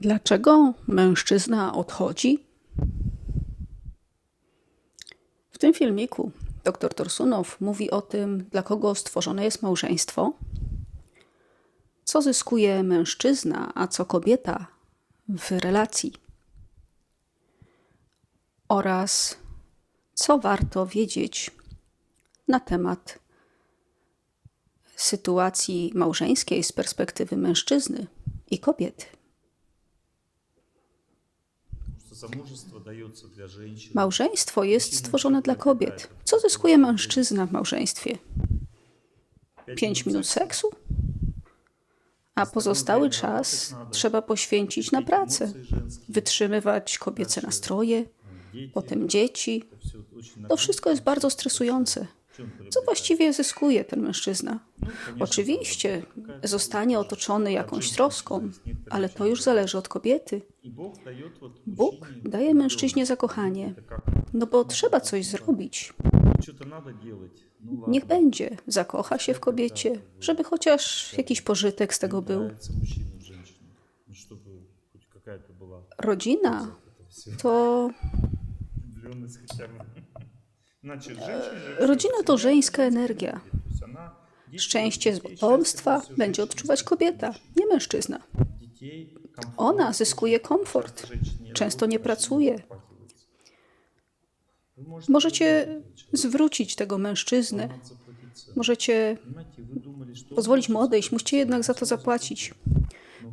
Dlaczego mężczyzna odchodzi? W tym filmiku dr Torsunow mówi o tym, dla kogo stworzone jest małżeństwo, co zyskuje mężczyzna, a co kobieta w relacji, oraz co warto wiedzieć na temat sytuacji małżeńskiej z perspektywy mężczyzny i kobiety. Małżeństwo jest stworzone dla kobiet. Co zyskuje mężczyzna w małżeństwie? Pięć minut seksu? A pozostały czas trzeba poświęcić na pracę, wytrzymywać kobiece nastroje, potem dzieci. To wszystko jest bardzo stresujące. Co właściwie zyskuje ten mężczyzna? Oczywiście zostanie otoczony jakąś troską, ale to już zależy od kobiety. Bóg daje mężczyźnie zakochanie, no bo trzeba coś zrobić. Niech będzie, zakocha się w kobiecie, żeby chociaż jakiś pożytek z tego był. Rodzina to E, rodzina to żeńska energia. Szczęście z potomstwa będzie odczuwać kobieta, nie mężczyzna. Ona zyskuje komfort, często nie pracuje. Możecie zwrócić tego mężczyznę, możecie pozwolić mu odejść, musicie jednak za to zapłacić.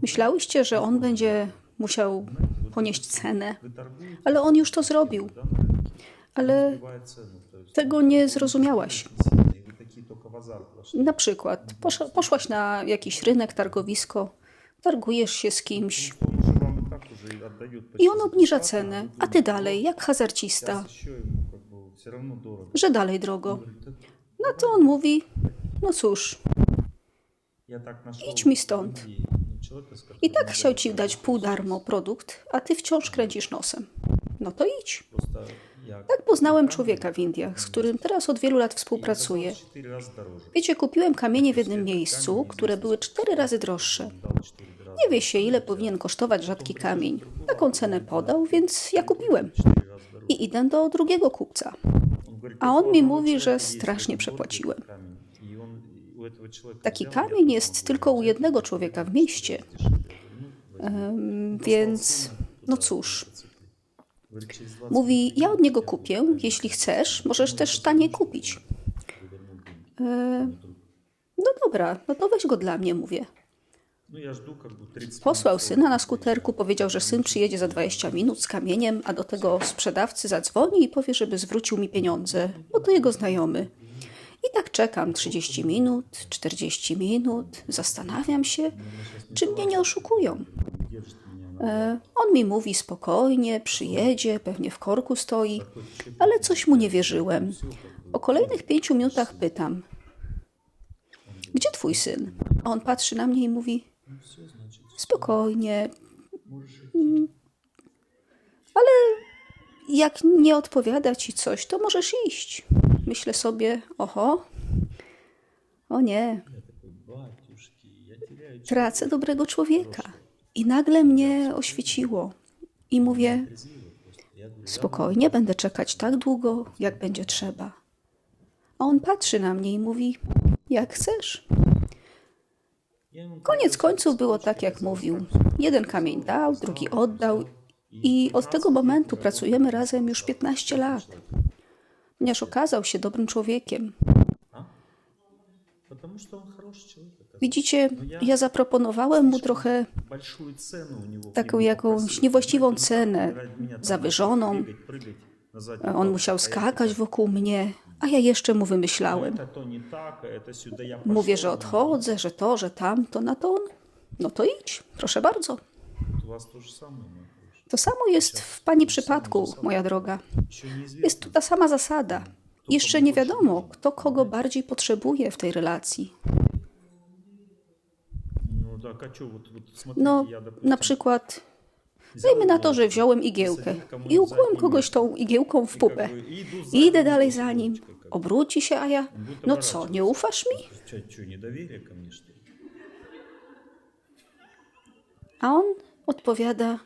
Myślałyście, że on będzie musiał ponieść cenę, ale on już to zrobił ale tego nie zrozumiałaś. Na przykład poszłaś na jakiś rynek, targowisko, targujesz się z kimś i on obniża cenę, a ty dalej, jak hazarcista, że dalej drogo. Na to on mówi, no cóż, idź mi stąd. I tak chciał ci dać pół darmo produkt, a ty wciąż kręcisz nosem. No to idź. Tak poznałem człowieka w Indiach, z którym teraz od wielu lat współpracuję. Wiecie, kupiłem kamienie w jednym miejscu, które były cztery razy droższe. Nie wie się, ile powinien kosztować rzadki kamień. Taką cenę podał, więc ja kupiłem. I idę do drugiego kupca. A on mi mówi, że strasznie przepłaciłem. Taki kamień jest tylko u jednego człowieka w mieście. Um, więc, no cóż, Mówi, ja od niego kupię, jeśli chcesz, możesz też taniej kupić. E, no dobra, no to weź go dla mnie, mówię. Posłał syna na skuterku, powiedział, że syn przyjedzie za 20 minut z kamieniem, a do tego sprzedawcy zadzwoni i powie, żeby zwrócił mi pieniądze, bo to jego znajomy. I tak czekam 30 minut, 40 minut, zastanawiam się, czy mnie nie oszukują. E, on mi mówi spokojnie, przyjedzie, pewnie w korku stoi, ale coś mu nie wierzyłem. O kolejnych pięciu minutach pytam: Gdzie twój syn? A on patrzy na mnie i mówi: Spokojnie, ale jak nie odpowiada ci coś, to możesz iść. Myślę sobie: Oho, o nie, tracę dobrego człowieka. I nagle mnie oświeciło i mówię: Spokojnie, będę czekać tak długo, jak będzie trzeba. A on patrzy na mnie i mówi: Jak chcesz. Koniec końców było tak, jak mówił. Jeden kamień dał, drugi oddał, i od tego momentu pracujemy razem już 15 lat. Ponieważ okazał się dobrym człowiekiem, Widzicie, ja zaproponowałem mu trochę taką jakąś niewłaściwą cenę, zawyżoną. On musiał skakać wokół mnie, a ja jeszcze mu wymyślałem. Mówię, że odchodzę, że to, że tamto, na to on. No to idź, proszę bardzo. To samo jest w Pani przypadku, moja droga. Jest tu ta sama zasada. Jeszcze nie wiadomo, kto kogo bardziej potrzebuje w tej relacji. No, no na przykład, dajmy na to, że wziąłem igiełkę i ukłułem kogoś tą igiełką w pupę. I idę dalej za nim. Obróci się, a ja, no co, nie ufasz mi? A on odpowiada,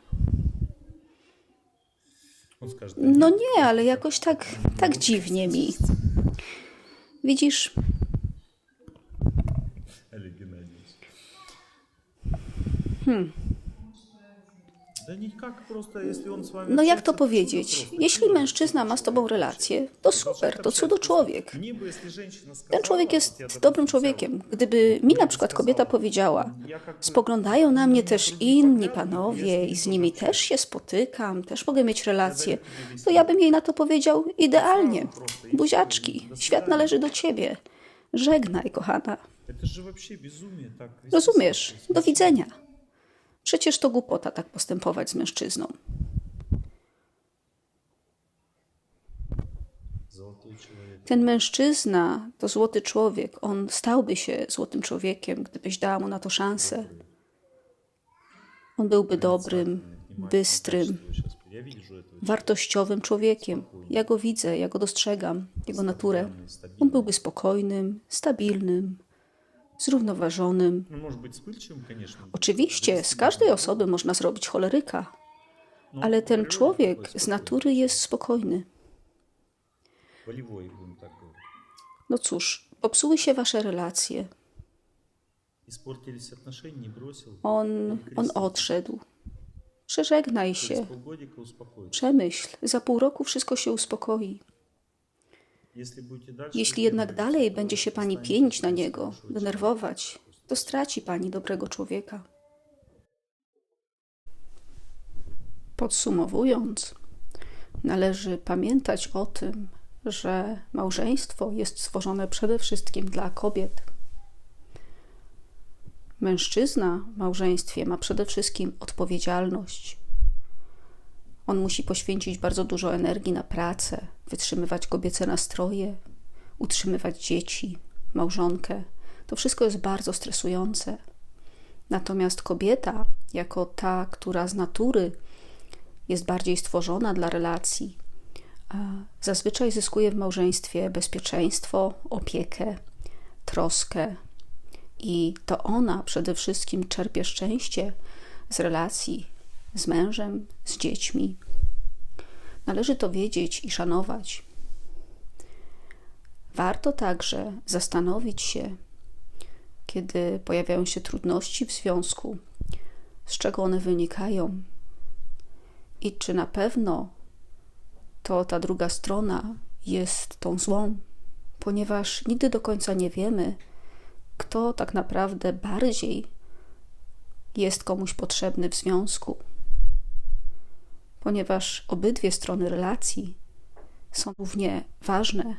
no nie, ale jakoś tak, tak dziwnie mi. Widzisz? Hmm. No jak to powiedzieć? Jeśli mężczyzna ma z tobą relację, to super, to cudo człowiek. Ten człowiek jest dobrym człowiekiem. Gdyby mi na przykład kobieta powiedziała, spoglądają na mnie też inni panowie i z nimi też się spotykam, też mogę mieć relacje, to ja bym jej na to powiedział idealnie. Buziaczki, świat należy do ciebie. Żegnaj, kochana. Rozumiesz, do widzenia. Przecież to głupota tak postępować z mężczyzną. Ten mężczyzna to złoty człowiek. On stałby się złotym człowiekiem, gdybyś dała mu na to szansę. On byłby dobrym, bystrym, wartościowym człowiekiem. Ja go widzę, ja go dostrzegam, jego naturę. On byłby spokojnym, stabilnym, zrównoważonym. Oczywiście, z każdej osoby można zrobić choleryka, ale ten człowiek z natury jest spokojny. No cóż, popsuły się wasze relacje. On, on odszedł. Przeżegnaj się. Przemyśl, za pół roku wszystko się uspokoi. Jeśli jednak dalej będzie się pani pienić na niego, denerwować, to straci pani dobrego człowieka. Podsumowując, należy pamiętać o tym, że małżeństwo jest stworzone przede wszystkim dla kobiet. Mężczyzna w małżeństwie ma przede wszystkim odpowiedzialność, on musi poświęcić bardzo dużo energii na pracę, wytrzymywać kobiece nastroje, utrzymywać dzieci, małżonkę. To wszystko jest bardzo stresujące. Natomiast kobieta, jako ta, która z natury jest bardziej stworzona dla relacji, zazwyczaj zyskuje w małżeństwie bezpieczeństwo, opiekę, troskę. I to ona przede wszystkim czerpie szczęście z relacji z mężem, z dziećmi. Należy to wiedzieć i szanować. Warto także zastanowić się, kiedy pojawiają się trudności w związku, z czego one wynikają i czy na pewno to ta druga strona jest tą złą, ponieważ nigdy do końca nie wiemy, kto tak naprawdę bardziej jest komuś potrzebny w związku, ponieważ obydwie strony relacji są równie ważne,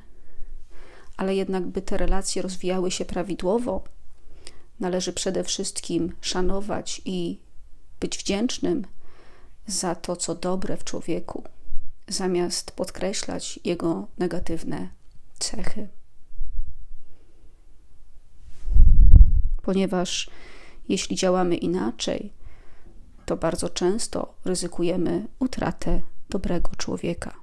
ale jednak, by te relacje rozwijały się prawidłowo, należy przede wszystkim szanować i być wdzięcznym za to, co dobre w człowieku, zamiast podkreślać jego negatywne cechy. Ponieważ jeśli działamy inaczej, to bardzo często ryzykujemy utratę dobrego człowieka.